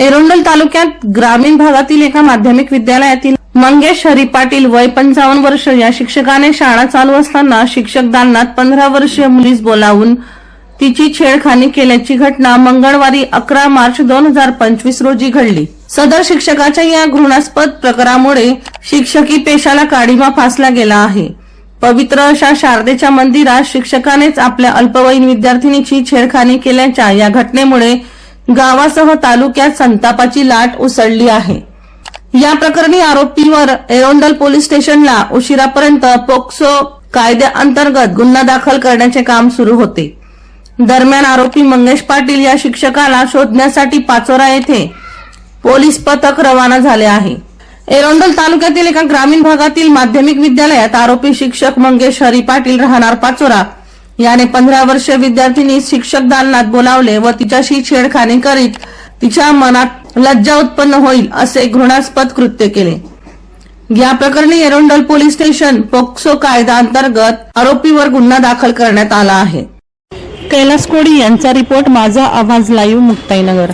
एरोंडल तालुक्यात ग्रामीण भागातील एका माध्यमिक विद्यालयातील मंगेश हरी पाटील वय पंचावन्न वर्ष या शिक्षकाने शाळा चालू असताना शिक्षक दालनात पंधरा वर्षीय मुलीस बोलावून तिची छेडखानी केल्याची घटना मंगळवारी अकरा मार्च दोन हजार पंचवीस रोजी घडली. सदर शिक्षकाच्या या घृणास्पद प्रकारामुळे शिक्षकी पेशाला काडीमा फासला गेला आहे. पवित्र अशा शारदेच्या मंदिरात शिक्षकानेच आपल्या अल्पवयीन विद्यार्थिनीची छेडखानी केल्याच्या या घटनेमुळे गावासह तालुक्यात संतापाची लाट उसळली आहे. या प्रकरणी आरोपीवर एरोंडल पोलीस स्टेशनला उशिरापर्यंत पोक्सो कायद्याअंतर्गत गुन्हा दाखल करण्याचे काम सुरू होते. दरम्यान आरोपी मंगेश पाटील या शिक्षकाला शोधण्यासाठी पाचोरा येथे पोलीस पथक रवाना झाले आहे. एरोंडल तालुक्यातील एका ग्रामीण भागातील माध्यमिक विद्यालयात आरोपी शिक्षक मंगेश हरी पाटील राहणार पाचोरा याने पंधरा वर्षीय विद्यार्थिनी शिक्षक दालनात बोलावले व तिच्याशी छेडखानी करीत तिच्या मनात लज्जा उत्पन्न होईल असे घृणास्पद कृत्य केले. या प्रकरणी एरोंडल पोलीस स्टेशन पोक्सो कायदा अंतर्गत आरोपीवर गुन्हा दाखल करण्यात आला आहे. कैलास कोडी यांचा रिपोर्ट माझा आवाज लाईव्ह मुक्ताईनगर.